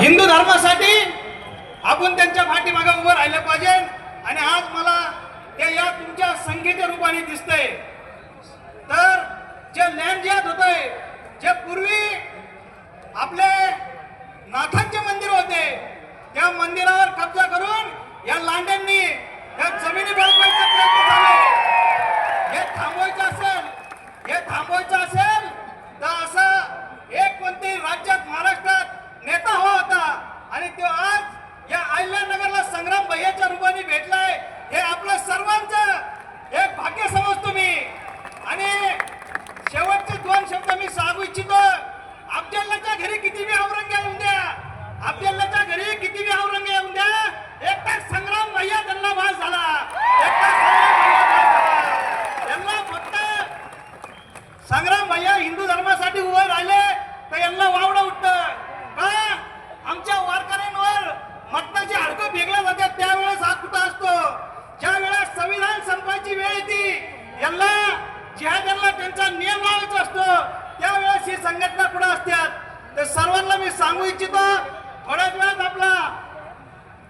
हिंदू धर्मासाठी आपण त्यांच्या पाठीमागे उभं राहिलं पाहिजे. आणि आज मला ते या तुमच्या संख्येच्या रूपाने दिसतंय. तर जे लँड जिहाद होतंय जे पूर्वी आपले नाथांचे मंदिर होते त्या मंदिरावर कब्जा करून या लांड्यांनी त्या जमिनी बळकवायचा प्रयत्न चालू हे थांबवायचं असेल हे थांबवायचं असेल तर असं एक कोणत्याही राज्यात महाराष्ट्रात नेता हवा होता आणि तो या या अहिल्यानगरला संग्राम भैयाच्या रूपाने भेटलाय. हे आपलं सर्वांचं एक भाग्य समजतो मी. आणि शेवटचे दोन शब्द मी सांगू इच्छितो. अफजलच्या घरी किती बी औरंग येऊन द्या. अफजलच्या घरी किती बी औरंग येऊन द्या. एकटा संग्राम भैया त्यांना भास झाला. यांना फक्त संग्राम भैया हिंदू धर्मासाठी उभं राहिले तर यांना संविधान वेळ येते यांना जिहाद्यांना त्यांचा नियम लावायचा असतो त्यावेळेस ही संघटना कुठं असतात तर सर्वांना मी सांगू इच्छितो